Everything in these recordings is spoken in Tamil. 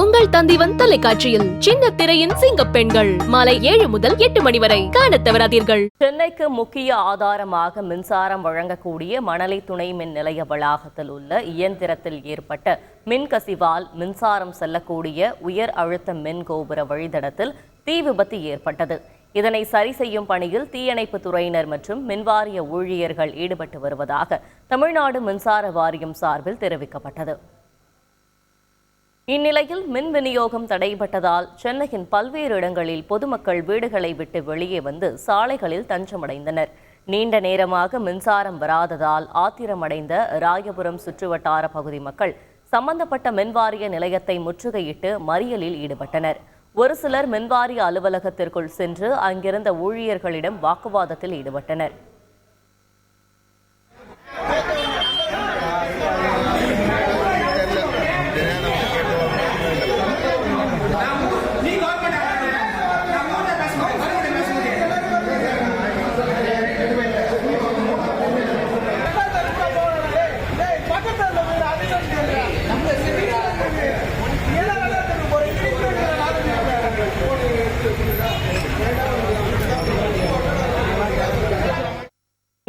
உங்கள் தந்திவன் தொலைக்காட்சியில் சின்ன திரையின் சிங்க பெண்கள். மாலை ஏழு முதல் எட்டு மணி வரை காண தவறாதீர்கள். சென்னைக்கு முக்கிய ஆதாரமாக மின்சாரம் வழங்கக்கூடிய மணலை துணை மின் நிலைய வளாகத்தில் உள்ள இயந்திரத்தில் ஏற்பட்ட மின்கசிவால் மின்சாரம் செல்லக்கூடிய உயர் அழுத்த மின் கோபுர வழித்தடத்தில் தீ விபத்து ஏற்பட்டது. இதனை சரி செய்யும் பணியில் தீயணைப்பு துறையினர் மற்றும் மின்வாரிய ஊழியர்கள் ஈடுபட்டு வருவதாக தமிழ்நாடு மின்சார வாரியம் சார்பில் தெரிவிக்கப்பட்டது. இந்நிலையில் மின் விநியோகம் தடைபட்டதால் சென்னையின் பல்வேறு இடங்களில் பொதுமக்கள் வீடுகளை விட்டு வெளியே வந்து சாலைகளில் தஞ்சமடைந்தனர். நீண்ட நேரமாக மின்சாரம் வராததால் ஆத்திரமடைந்த ராயபுரம் சுற்றுவட்டார பகுதி மக்கள் சம்பந்தப்பட்ட மின்வாரிய நிலையத்தை முற்றுகையிட்டு மறியலில் ஈடுபட்டனர். ஒரு சிலர் மின்வாரிய அலுவலகத்திற்குள் சென்று அங்கிருந்த ஊழியர்களிடம் வாக்குவாதத்தில் ஈடுபட்டனர்.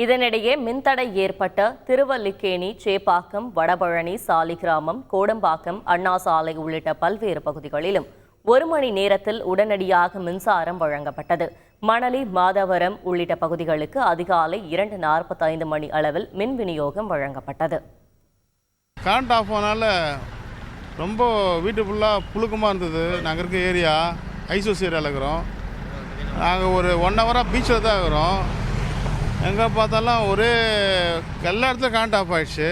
இதனிடையே மின்தடை ஏற்பட்ட திருவல்லிக்கேணி சேப்பாக்கம் வடபழனி சாலிகிராமம் கோடம்பாக்கம் அண்ணா சாலை உள்ளிட்ட பல்வேறு பகுதிகளிலும் ஒரு மணி நேரத்தில் உடனடியாக மின்சாரம் வழங்கப்பட்டது. மணலி மாதவரம் உள்ளிட்ட பகுதிகளுக்கு அதிகாலை இரண்டு நாற்பத்தைந்து மணி அளவில் மின் விநியோகம் வழங்கப்பட்டது. கரண்ட் ஆஃப் ஆனால ரொம்ப வீட்டு ஃபுல்லாக புழுக்கமாக இருந்தது. நாங்கள் இருக்க ஏரியா ஐசோசி ஏரியாவில் இருக்கிறோம். நாங்கள் ஒரு ஒன் ஹவராக பீச்சில் தான் இருக்கிறோம். எங்கே பார்த்தாலும் ஒரே எல்லா இடத்துலையும் கரண்ட் ஆஃப் ஆயிடுச்சு.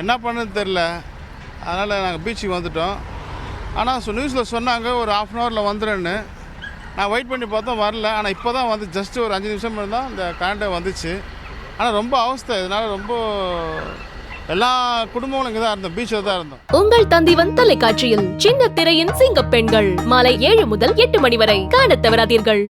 என்ன பண்ணுறது தெரில அதனால் நாங்கள் பீச்சுக்கு வந்துட்டோம். ஆனால் நியூஸில் சொன்னாங்க ஒரு ஆஃப் அன் ஹவரில் வந்துடுன்னு நான் வெயிட் பண்ணி பார்த்தோம் வரல. ஆனால் இப்போ தான் வந்து ஜஸ்ட் ஒரு அஞ்சு நிமிஷம் இருந்தால் இந்த கரண்ட்டை வந்துச்சு. ஆனால் ரொம்ப அவஸ்தை. இதனால் ரொம்ப எல்லா குடும்பங்களும் இங்கே தான் இருந்தோம். பீச்சில் தான் இருந்தோம். உங்கள் தந்திவன் தொலைக்காட்சியில் சின்ன திரையின் சிங்க பெண்கள் மாலை ஏழு முதல் எட்டு மணி வரை காண தவறாதீர்கள்.